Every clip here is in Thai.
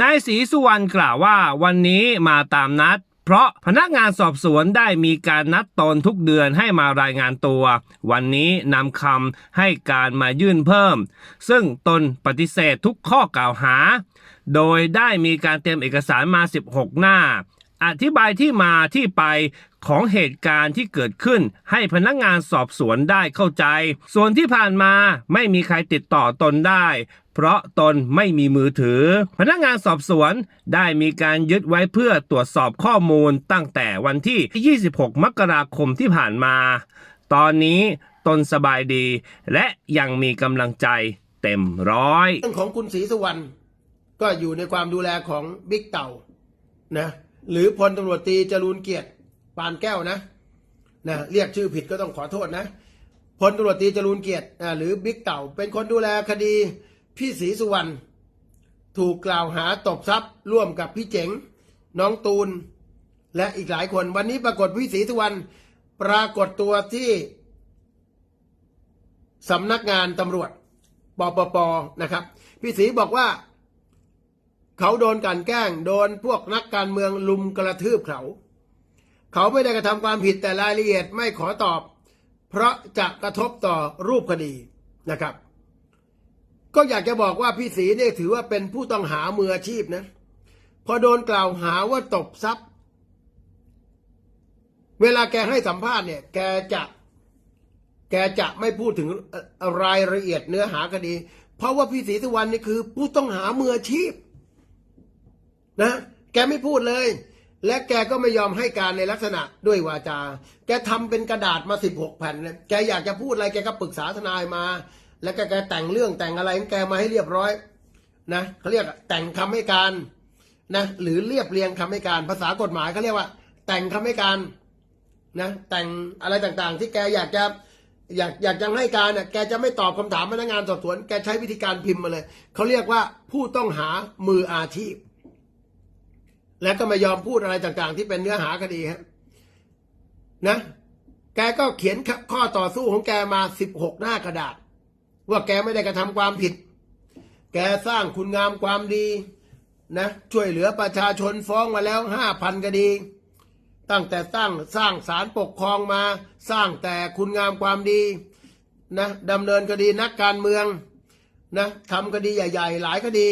นายศรีสุวรรณกล่าวว่าวันนี้มาตามนัด เพราะพนักงานสอบสวนได้มีการนัดตนทุกเดือนให้มารายงานตัว วันนี้นำคำให้การมายื่นเพิ่ม ซึ่งตนปฏิเสธทุกข้อกล่าวหา โดยได้มีการเตรียมเอกสารมา 16 หน้า อธิบายที่มาที่ไปของเหตุการณ์ที่เกิดขึ้นให้พนักงานสอบสวนได้เข้าใจ ส่วนที่ผ่านมาไม่มีใครติดต่อตนได้ เพราะตนไม่มีมือถือ พนักงานสอบสวนได้มีการยึดไว้เพื่อตรวจสอบข้อมูลตั้งแต่วันที่ 26 มกราคมที่ผ่านมา ตอนนี้ตนสบายดี และยังมีกำลังใจเต็มร้อย เรื่องของคุณศรีสุวรรณก็อยู่ในความดูแลของบิ๊กเต่านะหรือพลตำรวจตรีจรูนเกียรติปานแก้วนะนะเรียกชื่อผิดก็ต้องขอโทษนะพลตำรวจตรีจรูนเกียรติหรือบิ๊กเต่า เป็นคนดูแลคดี พี่ศรีสุวรรณถูกกล่าวหาตบทรัพย์ร่วมกับพี่เจ๋ง น้องตูน และอีกหลายคน วันนี้ปรากฏพี่ศรีสุวรรณปรากฏตัวที่สำนักงานตำรวจปปปนะครับ พี่ศรีบอกว่า เขาโดนกลันแกล้ง โดนพวกนักการเมืองลุมกระทืบเขา เขาไม่ได้กระทำความผิดแต่รายละเอียดไม่ขอตอบ เพราะจะกระทบต่อรูปคดีนะครับ ก็อยากจะบอกว่าพี่ศรีเนี่ยถือว่าเป็นผู้ต้องหามืออาชีพนะ พอโดนกล่าวหาว่าตบทรัพย์ เวลาแกให้สัมภาษณ์เนี่ย แกจะแกจะไม่พูดถึงรายละเอียดเนื้อหาคดี เพราะว่าพี่ศรีสุวรรณนี่คือ ผู้ต้องหามืออาชีพ นะ แกไม่พูดเลย และแกก็ไม่ยอมให้การในลักษณะด้วยวาจา แกทำเป็นกระดาษมาสิบหกแผ่นเลยแกอยากจะพูดอะไรแกก็ปรึกษาทนายมา แล้วก็แกแต่งเรื่องแต่งอะไรของแกมาให้เรียบร้อยนะเขาเรียกแต่งคำให้การนะหรือเรียบเรียงคำให้การภาษากฎหมายเขาเรียกว่า แต่งคำให้การนะแต่งอะไรต่างๆ ที่แกอยากจะอยากอยากจะให้การเนี่ยแกจะไม่ตอบคำถามพนักงานสอบสวน แกใช้วิธีการพิมพ์มาเลย เขาเรียกว่าผู้ต้องหามืออาชีพ และก็ไม่ยอมพูดอะไรต่างๆ ที่เป็นเนื้อหาคดีฮะนะ แกก็เขียนข้อต่อสู้ของแกมาสิบหกหน้ากระดาษ ว่าแกไม่ได้กระทำความผิด แกสร้างคุณงามความดีนะ ช่วยเหลือประชาชนฟ้องมาแล้วห้าพันคดี ตั้งแต่ตั้งสร้างศาลปกครองมา สร้างแต่คุณงามความดีนะดำเนินคดีนักการเมืองนะทำคดีใหญ่ ๆ หลายคดี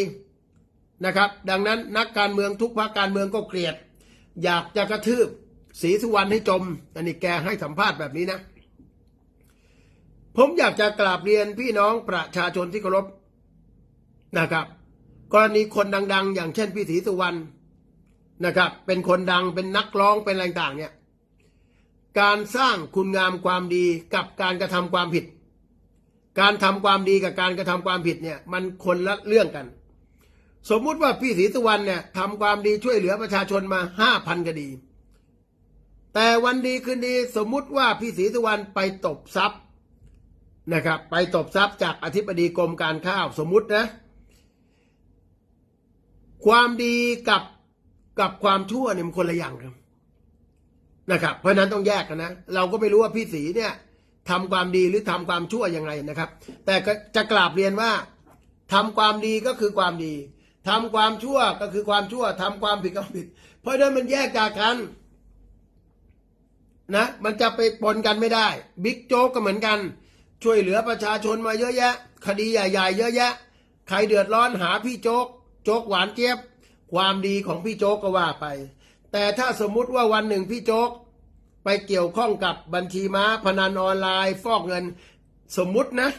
นะครับ ดังนั้นนักการเมืองทุกพรรคการเมืองก็เกลียด อยากจะกระทืบศรีสุวรรณให้จม อันนี้แกให้สัมภาษณ์แบบนี้นะ ผมอยากจะกราบเรียนพี่น้องประชาชนที่เคารพนะครับ กรณีคนดัง ๆ อย่างเช่นพี่ศรีสุวรรณนะครับ เป็นคนดังเป็นนักร้องเป็นอะไรต่างเนี่ย การสร้างคุณงามความดีกับการกระทำความผิด การทำความดีกับการกระทำความผิดเนี่ย มันคนละเรื่องกัน สมมุติว่าพี่ศรีสุวรรณเนี่ยทำความดีช่วยเหลือประชาชนมาห้าพันคดี แต่วันดีคืนดีสมมุติว่าพี่ศรีสุวรรณไปตบทรัพย์ นะครับ ไปตบทรัพย์จากอธิบดีกรมการข้าวสมมุตินะ ความดีกับกับความชั่วเนี่ยมันคนละอย่างกันนะครับ เพราะนั้นต้องแยกกันนะ เราก็ไม่รู้ว่าพี่ศรีเนี่ยทำความดีหรือทำความชั่วยังไงนะครับ แต่จะกราบเรียนว่าทำความดีก็คือความดีทำความชั่วก็คือความชั่วทำความผิดก็ผิด เพราะฉะนั้นมันแยกจากกันนะ มันจะไปปนกันไม่ได้ บิ๊กโจ๊กก็เหมือนกัน ช่วยเหลือประชาชนมาเยอะแยะ คดีใหญ่ๆเยอะแยะ ใครเดือดร้อนหาพี่โจ๊ก โจ๊กหวานเจี๊ยบ ความดีของพี่โจ๊กก็ว่าไป แต่ถ้าสมมุติว่าวันหนึ่งพี่โจ๊ก ไปเกี่ยวข้องกับบัญชีม้าพนันออนไลน์ฟอกเงิน สมมุตินะ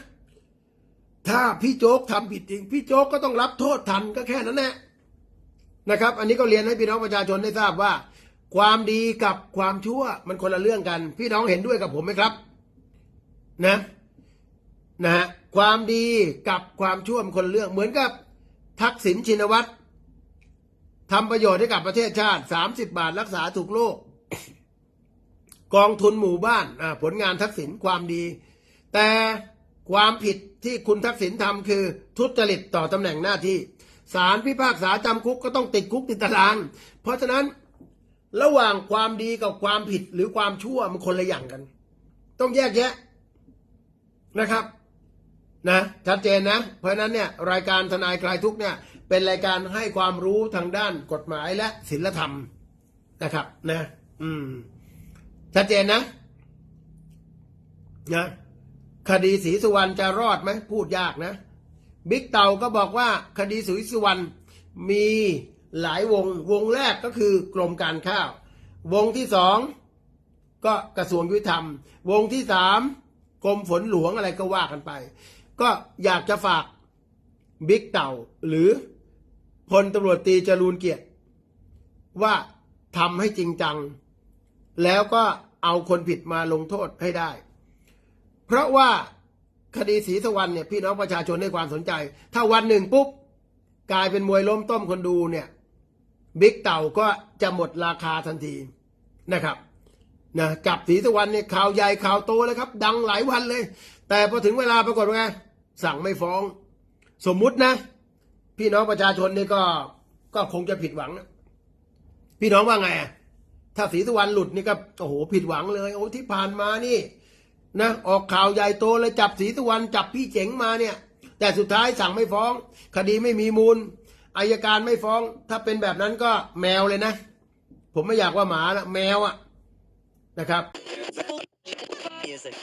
ถ้าพี่โจ๊กทำผิดจริง พี่โจ๊กก็ต้องรับโทษทันก็แค่นั้นแหละนะครับ อันนี้ก็เรียนให้พี่น้องประชาชนได้ทราบว่า ความดีกับความชั่วมันคนละเรื่องกัน พี่น้องเห็นด้วยกับผมไหมครับ นะ นะฮะความดีกับความชั่วมันคนเรื่องเหมือนกับทักษิณชินวัตรทำประโยชน์ให้กับประเทศชาติ 30 บาทรักษาถูกโรคกองทุนหมู่บ้านผลงานทักษิณความดี แต่ความผิดที่คุณทักษิณทำคือทุจริตต่อตำแหน่งหน้าที่ศาลพิพากษาจำคุกก็ต้องติดคุกติดตาราง เพราะฉะนั้นระหว่างความดีกับความผิดหรือความชั่วมันคนละอย่างกัน ต้องแยกแยะนะครับ นะชัดเจนนะ เพราะนั้นเนี่ยรายการทนายคลายทุกเนี่ยเป็นรายการให้ความรู้ทางด้านกฎหมายและศิลธรรมนะครับ นะ อืม ชัดเจนนะนะคดีศรีสุวรรณจะรอดไหมพูดยากนะบิ๊กเต่าก็บอกว่าคดีศรีสุวรรณมีหลายวงวงแรกก็คือกรมการข้าว วงที่สองก็กระทรวงยุติธรรม วงที่สามกรมฝนหลวงอะไรก็ว่ากันไป ก็อยากจะฝากบิ๊กเต่า หรือพลตำรวจตรีจรูนเกียรติ ว่าทำให้จริงจัง แล้วก็เอาคนผิดมาลงโทษให้ได้ เพราะว่าคดีศรีสวรรณเนี่ยพี่น้องประชาชนให้ความสนใจ ถ้าวันหนึ่งปุ๊บ กลายเป็นมวยล้มต้มคนดูเนี่ยบิ๊กเต่าก็จะหมดราคาทันทีนะครับนะจับศรีสวรรณเนี่ยข่าวใหญ่ข่าวโตเลยครับ ดังหลายวันเลย แต่พอถึงเวลาปรากฏว่าไง สั่งไม่ฟ้อง สมมุตินะ พี่น้องประชาชนนี่ก็ก็คงจะผิดหวังนะพี่น้องว่าไง ถ้าศรีสุวรรณหลุดนี่ก็โอ้โหผิดหวังเลยโอ้ที่ผ่านมานี่นะออกข่าวใหญ่โตเลยจับศรีสุวรรณจับพี่เจ๋งมาเนี่ย แต่สุดท้ายสั่งไม่ฟ้อง คดีไม่มีมูลอายการไม่ฟ้อง ถ้าเป็นแบบนั้นก็แมวเลยนะ ผมไม่อยากว่าหมาละแมวอะนะครับ Music.